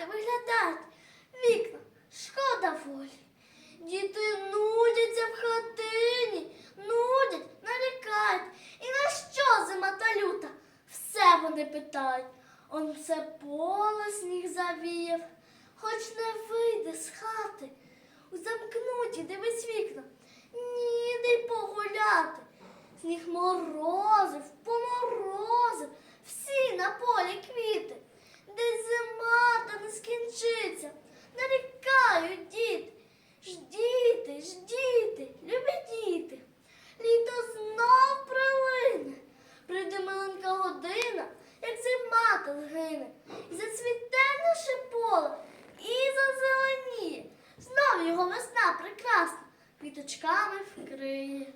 хати виглядають. Вікна, шкода волі. Діти нудяться в хатині, нудять, нарікають. І на що зима та люта? Все вони питають. Он все поле сніг завіяв, хоч не вийде з хати. У замкнуті дивись вікна, ніде й погуляти. Сніг морозив, та і зацвіте наше поле, і зазеленіє. Знов його весна прекрасна, квіточками вкриє.